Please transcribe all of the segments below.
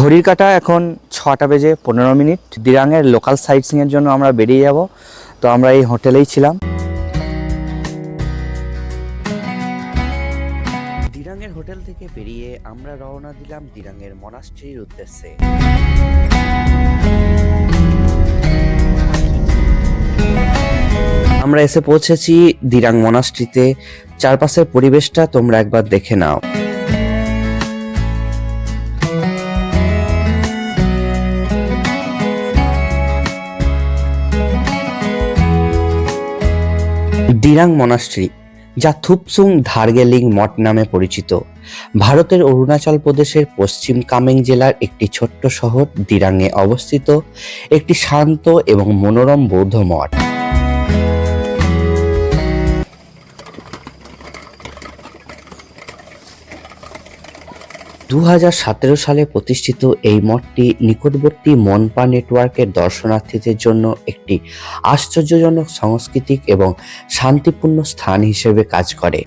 ঘড়ির কাটা এখন ছটা বেজে পনেরো মিনিট। দিরাঙের লোকাল সাইট এর জন্য আমরা বেরিয়ে যাব। তো আমরা এই হোটেলেই ছিলাম। দিরাঙের হোটেল থেকে বেরিয়ে আমরা রওনা দিলাম দিরাঙের মনাস্ট্রির উদ্দেশ্যে। আমরা এসে পৌঁছেছি দিরাং মনাস্ট্রিতে চারপাশের পরিবেশটা তোমরা একবার দেখে নাও। দিরাং মনাস্ট্রি যা থুপসুং ধার্গেলিং মঠ নামে পরিচিত, ভারতের অরুণাচল প্রদেশের পশ্চিম কামেং জেলার একটি ছোট্ট শহর দিরাংয়ে অবস্থিত একটি শান্ত এবং মনোরম বৌদ্ধ মঠ। দু হাজার সতেরো সালে প্রতিষ্ঠিত এই মঠটি নিকটবর্তী মনপা নেটওয়ার্কের দর্শনার্থীদের জন্য একটি আশ্চর্যজনক সাংস্কৃতিক এবং শান্তিপূর্ণ স্থান হিসেবে কাজ করে।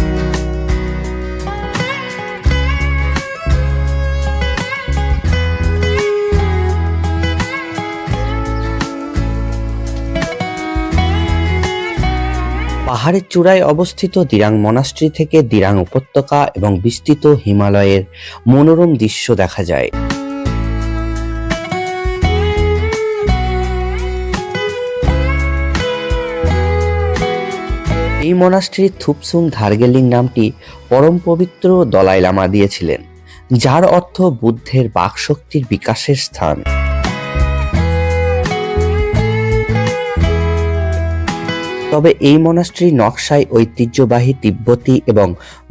পাহাড়ের চূড়ায় অবস্থিত দিরাং মনাস্ট্রি থেকে দিরাং উপত্যকা এবং বিস্তৃত হিমালয়ের মনোরম দৃশ্য দেখা যায়। এই মনাস্ট্রির থুপসুং ধার্গেলিং নামটি পরম পবিত্র দলাই লামা দিয়েছিলেন, যার অর্থ বুদ্ধের বাকশক্তির বিকাশের স্থান। তবে এই মনাস্ট্রির নকশায় ঐতিহ্যবাহী তিব্বতী এবং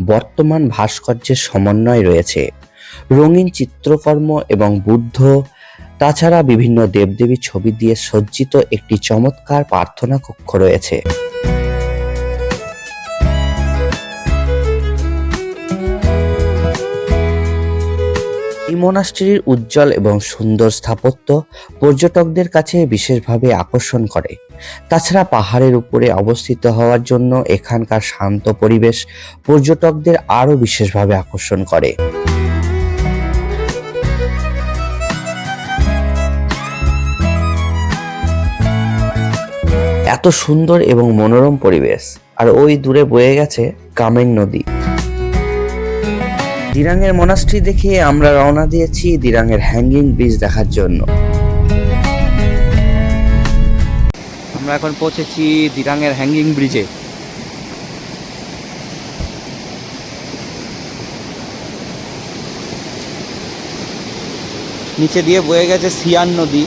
বর্তমান ভাস্কর্যের সমন্বয় রয়েছে। রঙিন চিত্রকর্ম এবং বুদ্ধ, তাছাড়া বিভিন্ন দেবদেবীর ছবি দিয়ে সজ্জিত একটি চমৎকার প্রার্থনা কক্ষ রয়েছে। এই মনাস্ট্রির উজ্জ্বল এবং সুন্দর স্থাপত্য পর্যটকদের কাছে বিশেষভাবে আকর্ষণ করে। তাছাড়া পাহাড়ের উপরে অবস্থিত হওয়ার জন্য এখানকার শান্ত পরিবেশ পর্যটকদের আরও বিশেষভাবে আকর্ষণ করে। এত সুন্দর এবং মনোরম পরিবেশ, আর ওই দূরে বয়ে গেছে কামেং নদী। দিরাঙের মনাস্ট্রি দেখে আমরা রওনা দিয়েছি দিরাঙের হ্যাঙ্গিং ব্রিজ দেখার জন্য। আমরা এখন পৌঁছেছি দিরাঙের হ্যাঙ্গিং ব্রিজে নিচে দিয়ে বয়ে গেছে সিয়ান নদী।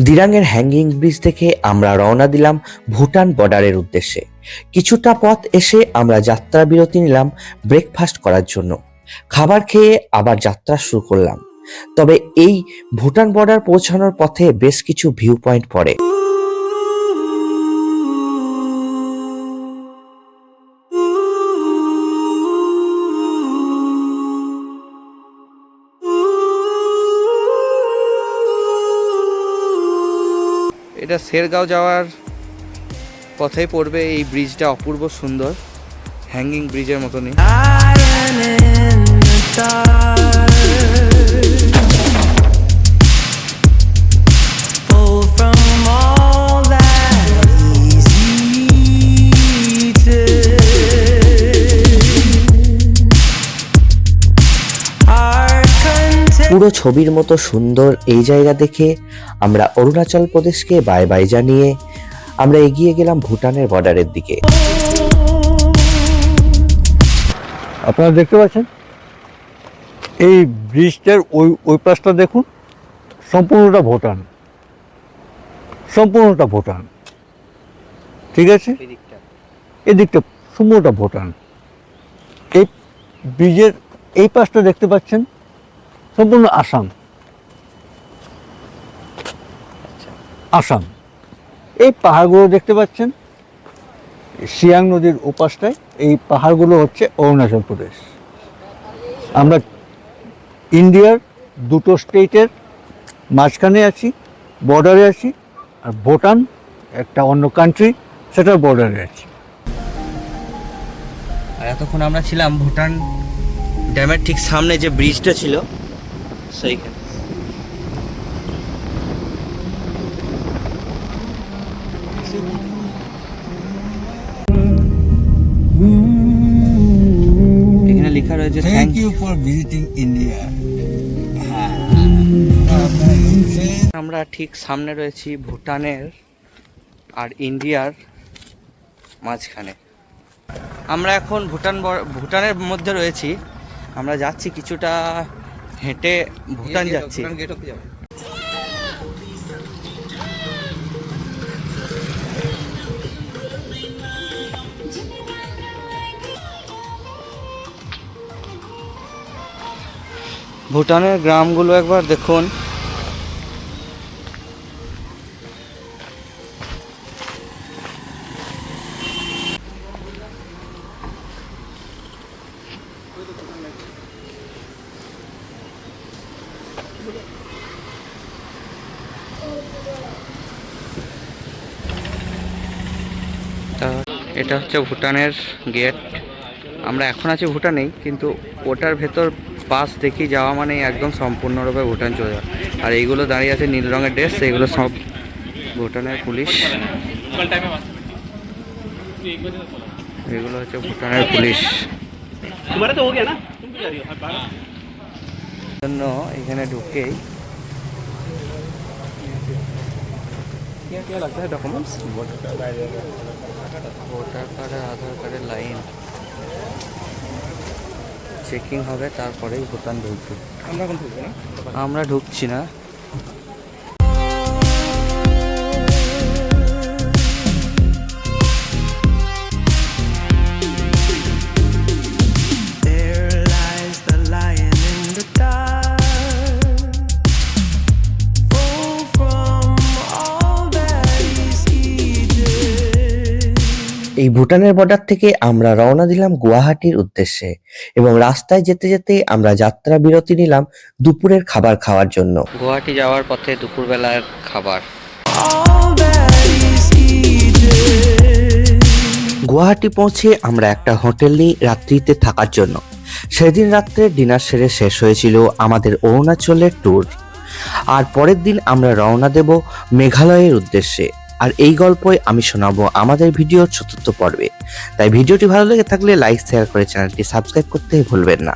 দিরাঙের হ্যাঙ্গিং ব্রিজ থেকে আমরা রওনা দিলাম ভুটান বর্ডারের উদ্দেশ্যে। কিছুটা পথ এসে আমরা যাত্রা বিরতি নিলাম ব্রেকফাস্ট করার জন্য। খাবার খেয়ে আবার যাত্রা শুরু করলাম। তবে এই ভুটান বর্ডার পৌঁছানোর পথে বেশ কিছু ভিউ পয়েন্ট পড়ে। এটা শেরগাঁও যাওয়ার পথেই পড়বে এই ব্রিজটা অপূর্ব সুন্দর হ্যাঙ্গিং ব্রিজের মতনই। ছবির মতো সুন্দর এই জায়গা দেখে আমরা অরুণাচল প্রদেশকে বাই বাই জানিয়ে আমরা এগিয়ে গেলাম ভুটানের বর্ডারের দিকে। আপনারা দেখতে পাচ্ছেন? এই ব্রিজটার ওই ওই পাশটা দেখুন সম্পূর্ণটা ভুটান। সম্পূর্ণটা ভুটান। ঠিক আছে? এদিকটা সম্পূর্ণটা ভুটান। এই ব্রিজের এই পাশটা দেখতে পাচ্ছেন? সম্পূর্ণ আসাম। আসাম। এই পাহাড়গুলো দেখতে পাচ্ছেন? সিয়াং নদীর ওপাশটায়। এই পাহাড়গুলো হচ্ছে অরুণাচল প্রদেশ। আমরা ইন্ডিয়ার দুটো স্টেটের মাঝখানে আছি, বর্ডারে আছি, আর ভুটান, একটা অন্য কান্ট্রি সেটার বর্ডারে আছি। আর এতক্ষণ আমরা ছিলাম ভুটান ড্যামের ঠিক সামনে যে ব্রিজটা ছিল সেইখানে এখানে লেখা রয়েছে thank you for visiting India আমরা ঠিক সামনে রয়েছি ভুটানের আর ইন্ডিয়ার মাঝখানে। আমরা এখন ভুটান ভুটানের মধ্যে রয়েছি। আমরা যাচ্ছি কিছুটা হেঁটে ভুটান যাচ্ছি। ভুটানের গ্রামগুলো একবার দেখুন। তা এটা হচ্ছে ভুটানের গেট। আমরা এখন আছি ভুটানেই কিন্তু ওটার ভেতর পাস দেখি যাওয়া মানে একদম সম্পূর্ণরূপে ভুটান চলে যাওয়া। আর এইগুলো দাঁড়িয়ে আছে নীল রঙের ড্রেস এইগুলো সব ভুটানের পুলিশ। এগুলো হচ্ছে ভুটানের পুলিশ। জন্য এখানে ঢুকেই। ভোটার কার্ড আর আধার কার্ডের লাইন চেকিং হবে তারপরেই ভুটান ঢুকবে। আমরা এখন ঢুকবো না। আমরা ঢুকছি না। এই ভুটানের বর্ডার থেকে আমরা রওনা দিলাম গুয়াহাটির উদ্দেশ্যে এবং রাস্তায় যেতে যেতে আমরা যাত্রা বিরতি নিলাম দুপুরের খাবার খাওয়ার জন্য। গুয়াহাটি যাওয়ার পথে দুপুরবেলার খাবার. গুয়াহাটি পৌঁছে আমরা একটা হোটেল নিই রাত্রিতে থাকার জন্য। সেদিন রাত্রে ডিনার সেরে শেষ হয়েছিল আমাদের অরুণাচলের ট্যুর আর পরের দিন আমরা রওনা দেব মেঘালয়ের উদ্দেশ্যে। আর এই গল্পই আমি শোনাবো আমাদের ভিডিও চতুর্থ পর্বে। তাই ভিডিওটি ভালো লেগে থাকলে লাইক শেয়ার করে চ্যানেলটি সাবস্ক্রাইব করতে ভুলবেন না।